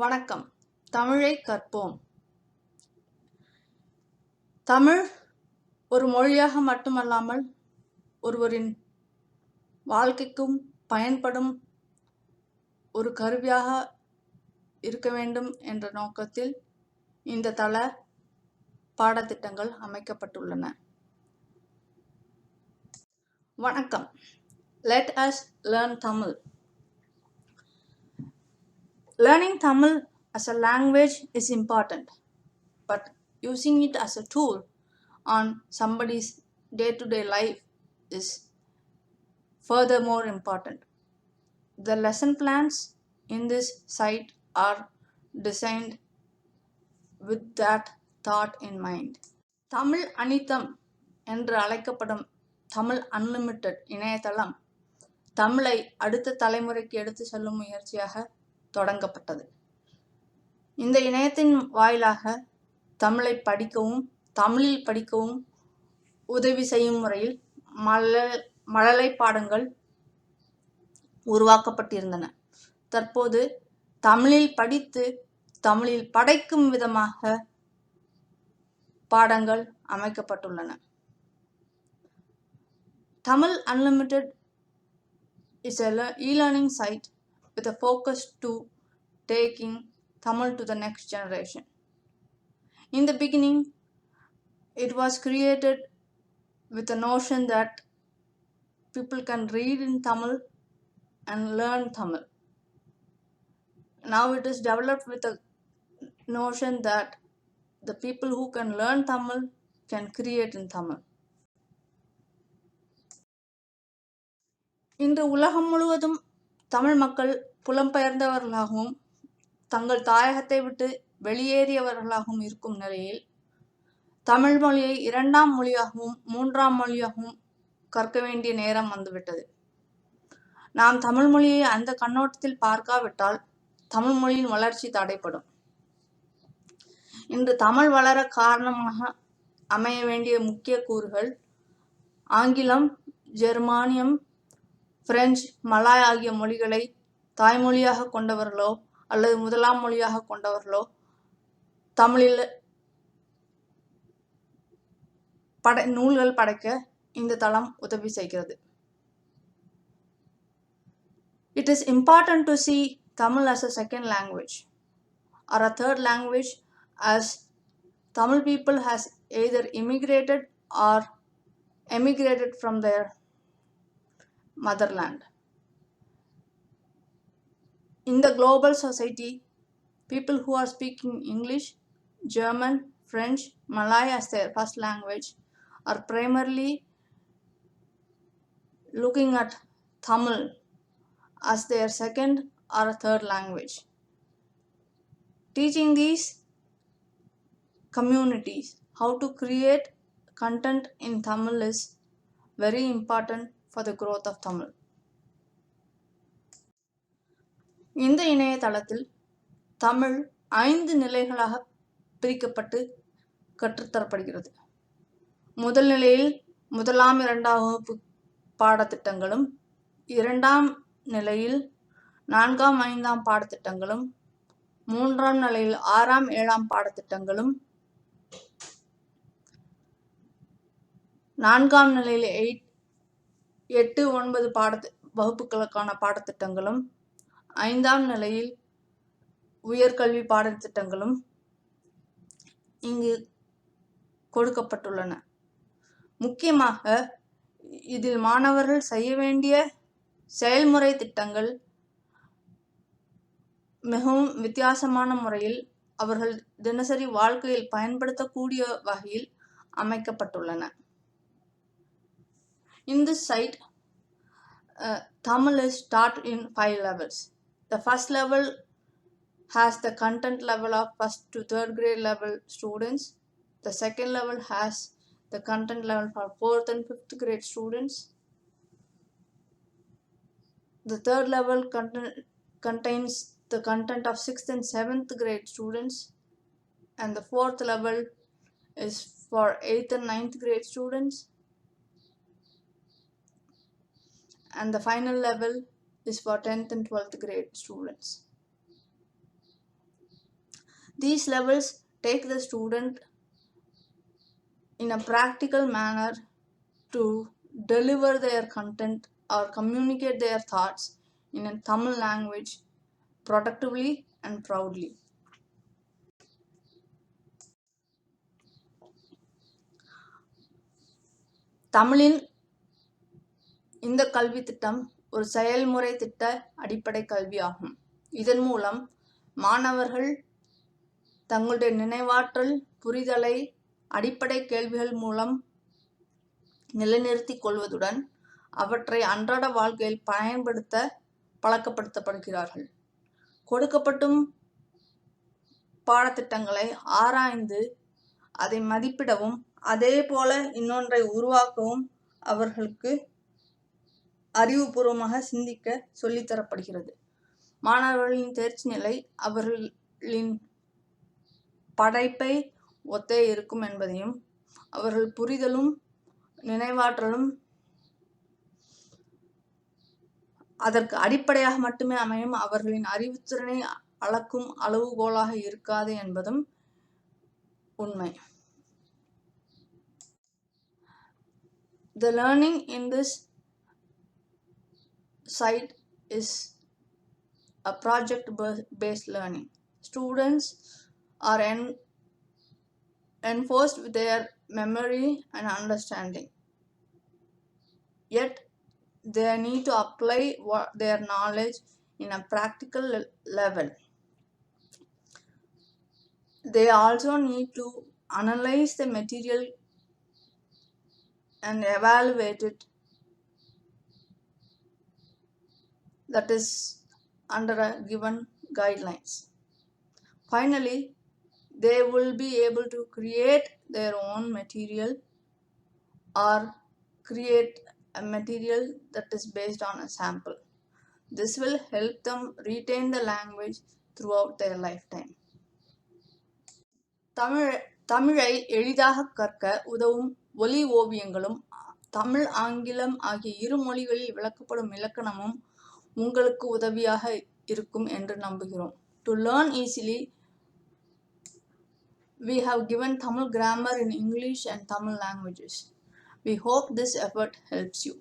வணக்கம். தமிழை கற்போம். தமிழ் ஒரு மொழியாக மட்டுமல்லாமல் ஒருவரின் வாழ்க்கைக்கும் பயன்படும் ஒரு கருவியாக இருக்க வேண்டும் என்ற நோக்கத்தில் இந்த தள பாடத்திட்டங்கள் அமைக்கப்பட்டுள்ளன. வணக்கம். Let us learn Tamil. Learning Tamil as a language is important, but using it as a tool on somebody's day to day life is furthermore important. The lesson plans in this site are designed with that thought in mind. Tamil அனிதம் என்று அழைக்கப்படும் Tamil unlimited இணையதளம் தமிழை அடுத்த தலைமுறைக்கு எடுத்து செல்லும் முயற்சியாக தொடங்கப்பட்டது. இந்த இணையத்தின் வாயிலாக தமிழை படிக்கவும் தமிழில் படிக்கவும் உதவி செய்யும் முறையில் மழ மழலை பாடங்கள் உருவாக்கப்பட்டிருந்தன. தற்போது தமிழில் படித்து தமிழில் படைக்கும் விதமாக பாடங்கள் அமைக்கப்பட்டுள்ளன. Tamil unlimited is a e learning site with a focus to taking Tamil to the next generation. In the beginning, it was created with the notion that people can read in Tamil and learn Tamil. Now it is developed with the notion that the people who can learn Tamil can create in Tamil. இன்று உலகம் முழுவதும் தமிழ் மக்கள் புலம்பெயர்ந்தவர்களாகவும் தங்கள் தாயகத்தை விட்டு வெளியேறியவர்களாகவும் இருக்கும் நிலையில் தமிழ் மொழியை இரண்டாம் மொழியாகவும் மூன்றாம் மொழியாகவும் கற்க வேண்டிய நேரம் வந்துவிட்டது. நாம் தமிழ் மொழியை அந்த கண்ணோட்டத்தில் பார்க்காவிட்டால் தமிழ் மொழியின் வளர்ச்சி தடைப்படும் இன்று தமிழ் வளர காரணமாக அமைய வேண்டிய முக்கிய கூறுகள் ஆங்கிலம் ஜெர்மானியம் பிரெஞ்சு மலாய் ஆகிய மொழிகளை தாய்மொழியாக கொண்டவர்களோ அல்லது முதலாம் மொழியாக கொண்டவர்களோ தமிழில் படை நூல்கள் படைக்க இந்த தளம் உதவி செய்கிறது It is important to see Tamil as a second language or a third language as Tamil people has either immigrated or emigrated from their motherland. In the global society, people who are speaking English, German, French, Malay as their first language are primarily looking at Tamil as their second or third language. Teaching these communities how to create content in Tamil is very important for the growth of Tamil. இந்த இணையதளத்தில் தமிழ் ஐந்து நிலைகளாக பிரிக்கப்பட்டு கற்றுத்தரப்படுகிறது முதல் நிலையில் முதலாம் இரண்டாம் வகுப்பு பாடத்திட்டங்களும் இரண்டாம் நிலையில் நான்காம் ஐந்தாம் பாடத்திட்டங்களும் மூன்றாம் நிலையில் ஆறாம் ஏழாம் பாடத்திட்டங்களும் நான்காம் நிலையில் எயிட் எட்டு ஒன்பது பாடத்து வகுப்புகளுக்கான பாடத்திட்டங்களும் ஐந்தாம் நிலையில் உயர்கல்வி பாடத்திட்டங்களும் இங்கு கொடுக்கப்பட்டுள்ளன. முக்கியமாக இதில் மாணவர்கள் செய்ய வேண்டிய செயல்முறை திட்டங்கள் மிகவும் வித்தியாசமான முறையில் அவர்கள் தினசரி வாழ்க்கையில் பயன்படுத்தக்கூடிய வகையில் அமைக்கப்பட்டுள்ளன. In this site, uh, Tamil is taught in five levels. The first level has the content level of first to third grade level students. The second level has the content level for fourth and fifth grade students. The third level content, contains the content of sixth and seventh grade students. And the fourth level is for eighth and ninth grade students. And the final level is for 10th and 12th grade students. These levels take the student in a practical manner to deliver their content or communicate their thoughts in a Tamil language productively and proudly. தமிழின் இந்த கல்வி திட்டம் ஒரு செயல்முறை திட்ட அடிப்படை கல்வி ஆகும் இதன் மூலம் மாணவர்கள் தங்களுடைய நினைவாற்றல் புரிதலை அடிப்படை கேள்விகள் மூலம் நிலைநிறுத்திக் கொள்வதுடன் அவற்றை அன்றாட வாழ்க்கையில் பயன்படுத்த பழக்கப்படுத்தப்படுகிறார்கள். கொடுக்கப்பட்டும் பாடத்திட்டங்களை ஆராய்ந்து அதை மதிப்பிடவும் அதே போல இன்னொன்றை உருவாக்கவும் அவர்களுக்கு அறிவுபூர்வமாக சிந்திக்க சொல்லித்தரப்படுகிறது மாணவர்களின் தேர்ச்சி நிலை அவர்களின் படைப்பை ஒத்தே இருக்கும் என்பதையும் அவர்கள் புரிதலும் நினைவாற்றலும் அதற்கு அடிப்படையாக மட்டுமே அமையும். அவர்களின் அறிவுத்திறனை அளக்கும் அளவுகோலாக இருக்காது என்பதும் உண்மை. The learning in this site is a project based learning. Students are en- enforced with their memory and understanding. Yet, they need to apply what their knowledge in a practical le- level. They also need to analyze the material and evaluate it that is under a given guidelines. Finally, they will be able to create their own material or create a material that is based on a sample. This will help them retain the language throughout their lifetime. Tamil தமிழை எளிதாக கற்க உதவும் ஒலி ஓவியங்களும் தமிழ் ஆங்கிலம் ஆகிய இரு மொழிகளில் விளக்கப்படும் இலக்கணமும் உங்களுக்கு உதவியாக இருக்கும் என்று நம்புகிறோம் to learn easily we have given Tamil grammar in English and Tamil languages. We hope this effort helps you.